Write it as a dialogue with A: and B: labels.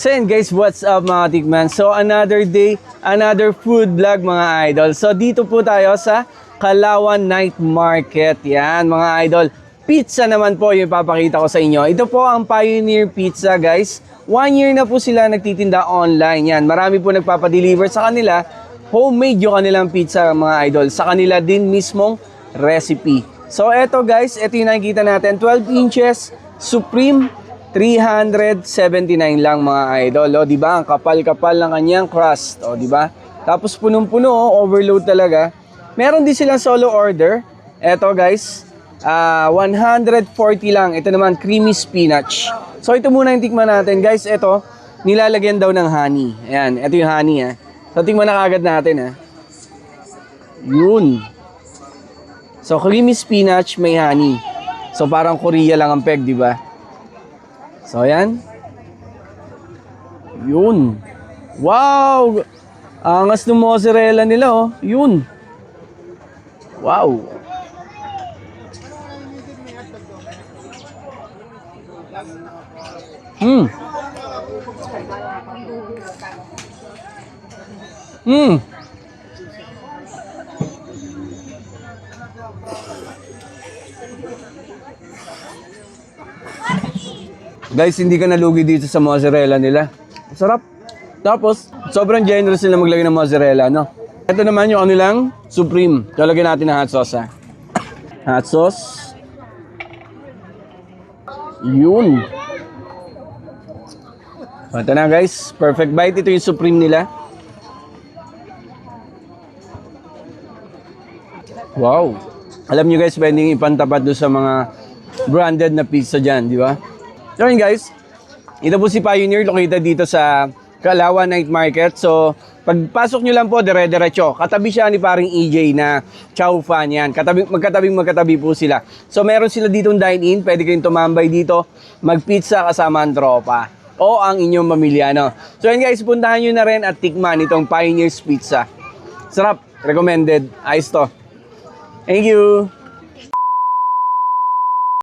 A: So yun guys, what's up mga tikman? So another day, another food vlog mga idol. So dito po tayo sa Kalawan Night Market. Yan mga idol. Pizza naman po yung ipapakita ko sa inyo. Ito po ang Pioneer Pizza guys. One year na po sila nagtitinda online. Yan, marami po nagpapadeliver sa kanila. Homemade yung kanilang pizza mga idol. Sa kanila din mismong recipe. So eto guys, ito yung nakikita natin. 12 inches, Supreme 379 lang mga idol. O, di ba? Ang kapal-kapal ng kanyang crust. O, di ba? Tapos punong-puno, oh, overload talaga. Meron din silang solo order. Eto guys, ah 140 lang. Ito naman, creamy spinach. So, ito muna yung tikman natin. Guys, ito, nilalagyan daw ng honey. Ayan, ito yung honey ha. So, tikman na kagad natin ha. Yun. So, creamy spinach, may honey. So, parang Korea lang ang peg, di ba? So, ayan. Yun. Wow! Angas ng mozzarella nila, oh. Yun. Wow. Hmm. Hmm. Guys, hindi ka nalugi dito sa mozzarella nila. Sarap. Tapos, sobrang generous nila maglagay ng mozzarella, no? Ito naman yung kanilang supreme. So, lagyan natin ng hot sauce, ha? Hot sauce. Yun. Ito na, guys. Perfect bite. Ito yung supreme nila. Wow. Alam nyo guys, pwedeng ipantapat doon sa mga branded na pizza dyan, di ba? So yun guys, ito po si Pioneer located dito sa Kalawa Night Market. So, pagpasok nyo lang po, dire-diretso. Katabi siya ni paring EJ na chow fan yan. Katabi, magkatabing magkatabi po sila. So, meron sila ditong dine-in. Pwede kayong tumambay dito, magpizza kasama ang tropa. O ang inyong pamilya, no? So, yun guys, puntahan nyo na rin at tikman itong Pioneer's Pizza. Sarap. Recommended. Ayos to. Thank you.